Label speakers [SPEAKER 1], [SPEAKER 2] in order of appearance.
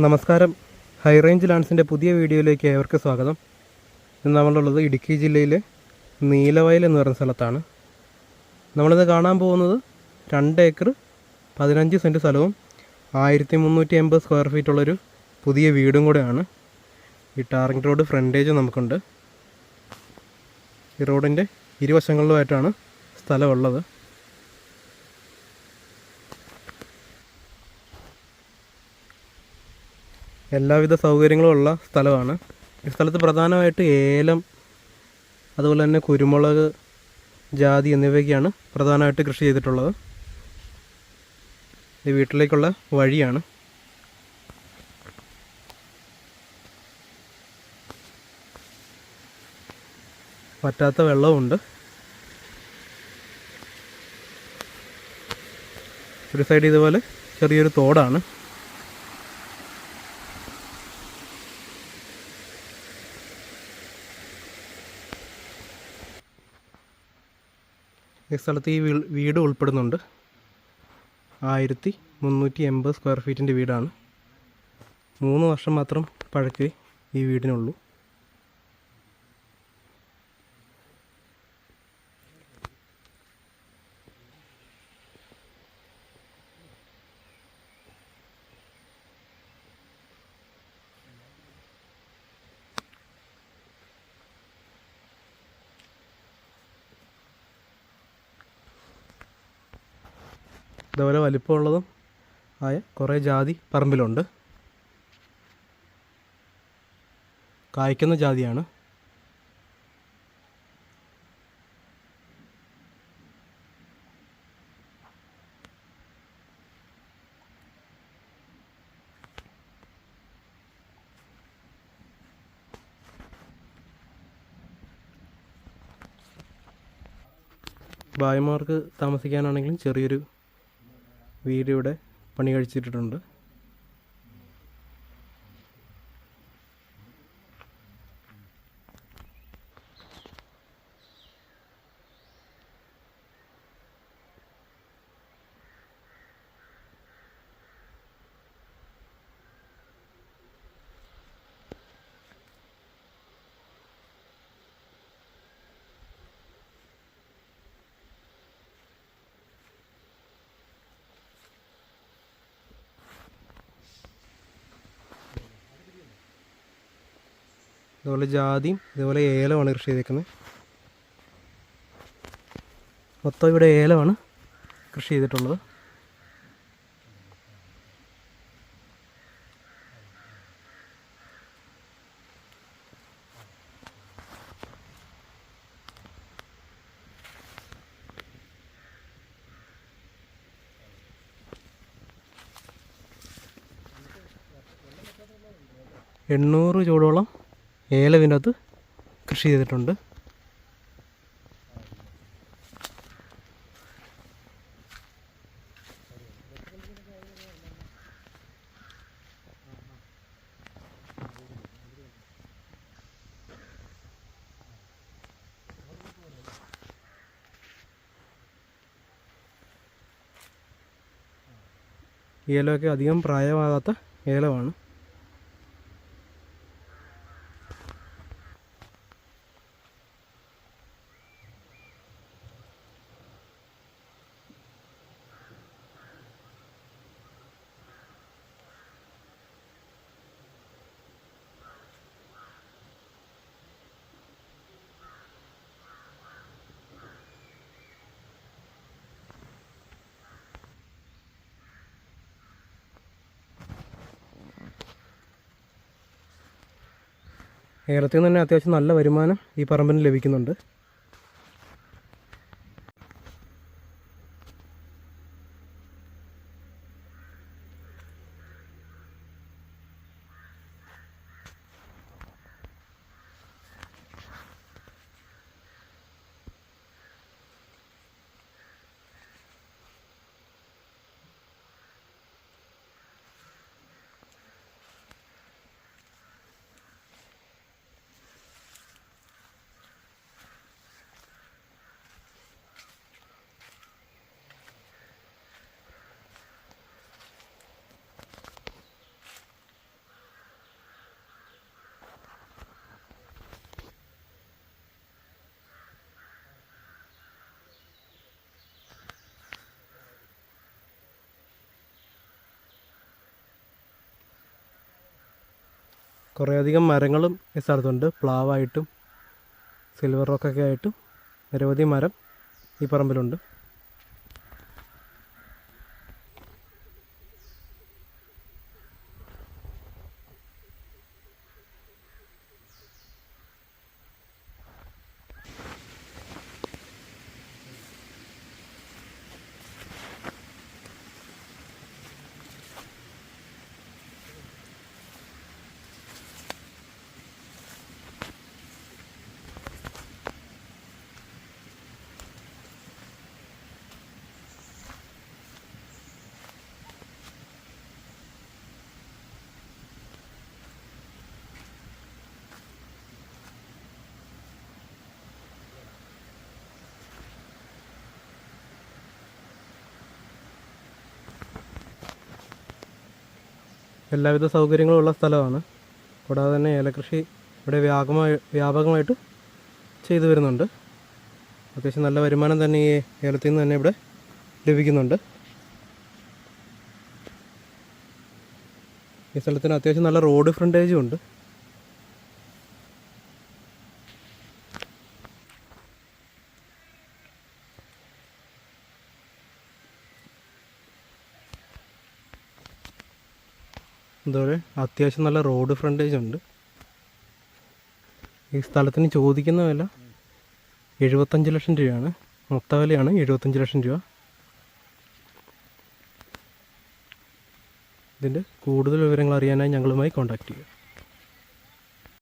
[SPEAKER 1] നമസ്കാരം. High range ലാൻസിന്റെ പുതിയ വീഡിയോയിലേക്ക് ഏവർക്ക് സ്വാഗതം. ഇന്ന് നമ്മളുള്ളത് ഇടുക്കി ജില്ലയിലെ നീലവയൽ എന്ന് പറയുന്ന സ്ഥലത്താണ്. നമ്മളിന്ന് കാണാൻ പോകുന്നത് രണ്ട് ഏക്കർ പതിനഞ്ച് സെന്റ് സ്ഥലവും ആയിരത്തി മുന്നൂറ്റി എൺപത് സ്ക്വയർ ഫീറ്റ് ഉള്ളൊരു പുതിയ വീടും കൂടെയാണ്. ഈ ടാറിംഗ് റോഡ് ഫ്രണ്ടേജ് നമുക്കുണ്ട്. ഈ റോഡിന്റെ ഇരുവശങ്ങളിലുമായിട്ടാണ് സ്ഥലമുള്ളത്. എല്ലാവിധ സൗകര്യങ്ങളും ഉള്ള സ്ഥലമാണ്. ഈ സ്ഥലത്ത് പ്രധാനമായിട്ട് ഏലം അതുപോലെ തന്നെ കുരുമുളക് ജാതി എന്നിവയൊക്കെയാണ് പ്രധാനമായിട്ട് കൃഷി ചെയ്തിട്ടുള്ളത്. ഈ വീട്ടിലേക്കുള്ള വഴിയാണ്. പറ്റാത്ത വെള്ളമുണ്ട് ഒരു സൈഡ് ഇതുപോലെ ചെറിയൊരു തോടാണ്. സ്ഥലത്ത് ഈ വീട് ഉൾപ്പെടുന്നുണ്ട്. ആയിരത്തി മുന്നൂറ്റി എൺപത് സ്ക്വയർ ഫീറ്റിന്റെ വീടാണ്. മൂന്ന് വർഷം മാത്രം പഴക്കേ ഈ വീടിനുള്ളൂ. ഇതുപോലെ വലിപ്പമുള്ളതും ആയ കുറേ ജാതി പറമ്പിലുണ്ട്. കായ്ക്കുന്ന ജാതിയാണ്. ഭായിമാർക്ക് താമസിക്കാനാണെങ്കിലും ചെറിയൊരു വീട് ഇവിടെ പണി കഴിച്ചിട്ടിട്ടുണ്ട്. അതുപോലെ ജാതിയും ഇതുപോലെ ഏലമാണ് കൃഷി ചെയ്തേക്കുന്നത്. മൊത്തം ഇവിടെ ഏലമാണ് കൃഷി ചെയ്തിട്ടുള്ളത്. എണ്ണൂറ് ചൂടോളം ഏലവിനകത്ത് കൃഷി ചെയ്തിട്ടുണ്ട്. ഏലമൊക്കെ അധികം പ്രായമാകാത്ത ഏലമാണ്. ഏലത്തിൽ നിന്ന് തന്നെ അത്യാവശ്യം നല്ല വരുമാനം ഈ പറമ്പിന് ലഭിക്കുന്നുണ്ട്. കുറേയധികം മരങ്ങളും ഈ സ്ഥലത്തുണ്ട്. പ്ലാവായിട്ടും സിൽവർ റോക്കൊക്കെ ആയിട്ടും നിരവധി മരം ഈ പറമ്പിലുണ്ട്. എല്ലാവിധ സൗകര്യങ്ങളും ഉള്ള സ്ഥലമാണ്. കൂടാതെ തന്നെ ഏലകൃഷി ഇവിടെ വ്യാപകമായി വ്യാപകമായിട്ട് ചെയ്തു വരുന്നുണ്ട്. അത്യാവശ്യം നല്ല വരുമാനം തന്നെ ഈ ഏലത്തിൽ നിന്ന് തന്നെ ഇവിടെ ലഭിക്കുന്നുണ്ട്. ഈ സ്ഥലത്തിന് അത്യാവശ്യം നല്ല റോഡ് ഫ്രണ്ടേജും ഉണ്ട്. അതുപോലെ അത്യാവശ്യം നല്ല റോഡ് ഫ്രണ്ടേജ് ഉണ്ട്. ഈ സ്ഥലത്തിന് ചോദിക്കുന്ന വില എഴുപത്തഞ്ച് ലക്ഷം രൂപയാണ്. മൊത്ത വിലയാണ് എഴുപത്തഞ്ച് ലക്ഷം രൂപ. ഇതിന്റെ കൂടുതൽ വിവരങ്ങൾ അറിയാനായി ഞങ്ങളുമായി കോൺടാക്റ്റ് ചെയ്യുക.